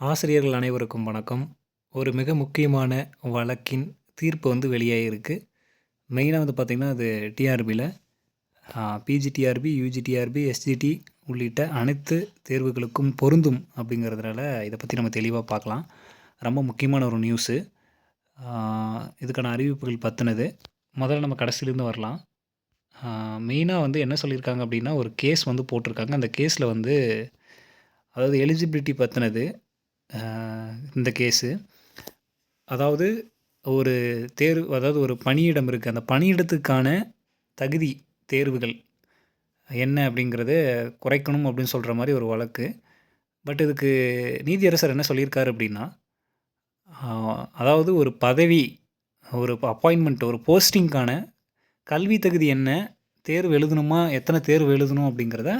ஆசிரியர்கள் அனைவருக்கும் வணக்கம். ஒரு மிக முக்கியமான வழக்கின் தீர்ப்பு வந்து வெளியாகிருக்கு மெயினாக வந்து பார்த்திங்கன்னா அது டிஆர்பியில் பிஜிடிஆர்பி யூஜிடிஆர்பி எஸ்ஜிடி உள்ளிட்ட அனைத்து தேர்வுகளுக்கும் பொருந்தும் அப்படிங்கிறதுனால இதை பற்றி நம்ம தெளிவாக பார்க்கலாம் ரொம்ப முக்கியமான ஒரு நியூஸு இதுக்கான அறிவிப்புகள் பற்றினது முதல்ல நம்ம கடைசியிலேருந்து வரலாம். மெயினாக வந்து என்ன சொல்லியிருக்காங்க அப்படின்னா ஒரு கேஸ் வந்து போட்டிருக்காங்க. அந்த கேஸில் வந்து அதாவது எலிஜிபிலிட்டி பற்றினது இந்த கேஸு. அதாவது ஒரு தேர்வு அதாவது ஒரு பணியிடம் இருக்குது அந்த பணியிடத்துக்கான தகுதி தேர்வுகள் என்ன அப்படிங்கிறத குறைக்கணும் அப்படின்னு சொல்கிற மாதிரி ஒரு வழக்கு. பட் இதுக்கு நீதியரசர் என்ன சொல்லியிருக்காரு அப்படின்னா அதாவது ஒரு பதவி ஒரு அப்பாயின்மெண்ட் ஒரு போஸ்டிங்க்கான கல்வி தகுதி என்ன? தேர்வு எழுதணுமா? எத்தனை தேர்வு எழுதணும் அப்படிங்கிறத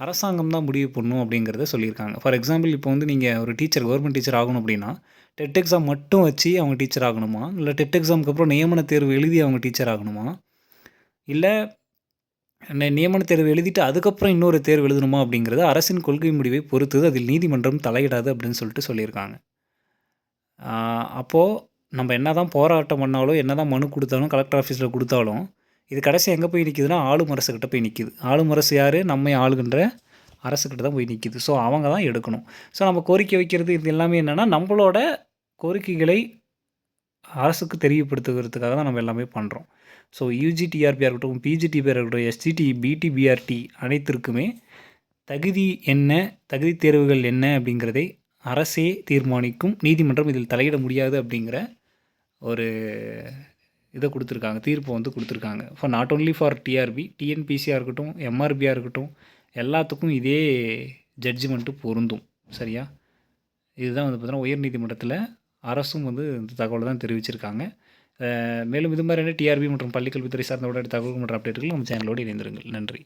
அரசாங்கம் தான் முடிவு பண்ணும் அப்படிங்கிறத சொல்லியிருக்காங்க. ஃபார் எக்ஸாம்பிள் இப்போ வந்து நீங்கள் ஒரு டீச்சர் கவர்மெண்ட் டீச்சர் ஆகணும் அப்படின்னா டெட் எக்ஸாம் மட்டும் வச்சு அவங்க டீச்சர் ஆகணுமா? இல்லை டெட் எக்ஸாமுக்கு அப்புறம் நியமன தேர்வு எழுதி அவங்க டீச்சர் ஆகணுமா? இல்லை நியமன தேர்வு எழுதிட்டு அதுக்கப்புறம் இன்னொரு தேர்வு எழுதணுமா அப்படிங்கிறது அரசின் கொள்கை முடிவை பொறுத்தது அதில் நீதிமன்றம் தலையிடாது அப்படின்னு சொல்லிட்டு சொல்லியிருக்காங்க. அப்போது நம்ம என்ன தான் போராட்டம் பண்ணாலும் என்ன தான் மனு கொடுத்தாலும் கலெக்டர் ஆஃபீஸில் கொடுத்தாலும் இது கடைசி எங்கே போய் நிற்கிதுன்னா ஆளும் அரசுக்கிட்ட போய் நிற்கிது ஆளும் அரசு யார்? நம்மை ஆளுகின்ற அரசுக்கிட்ட தான் போய் நிற்கிது ஸோ அவங்க தான் எடுக்கணும். ஸோ நம்ம கோரிக்கை வைக்கிறது இது எல்லாமே என்னென்னா நம்மளோட கோரிக்கைகளை அரசுக்கு தெரியப்படுத்துகிறதுக்காக தான் நம்ம எல்லாமே பண்ணுறோம் ஸோ யூஜிடிஆர்பியாக இருக்கட்டும் பிஜிடிபிஆர் இருக்கட்டும் எஸ்ஜிடி பிடிபிஆர்டி அனைத்திற்குமே தகுதி என்ன தகுதி தேர்வுகள் என்ன அப்படிங்கிறதை அரசே தீர்மானிக்கும். நீதிமன்றம் இதில் தலையிட முடியாது அப்படிங்கிற ஒரு இதை கொடுத்துருக்காங்க தீர்ப்பு வந்து கொடுத்துருக்காங்க. For not only for TRB டிஎன்பிசியாக இருக்கட்டும் எம்ஆர்பியாக இருக்கட்டும் எல்லாத்துக்கும் இதே ஜட்ஜ்மெண்ட்டு பொருந்தும். சரியா? இதுதான் வந்து பார்த்தீங்கன்னா உயர்நீதிமன்றத்தில் அரசும் வந்து இந்த தகவலை தான் தெரிவிச்சிருக்காங்க. மேலும் இது மாதிரியான டிஆர்பி மற்றும் பள்ளிக்கல்வித்துறை சார்ந்த உடனடி தகவல் மற்றும் அப்டேட்டுகள் நம்ம சேனலோடு இணைந்திருங்கள். நன்றி.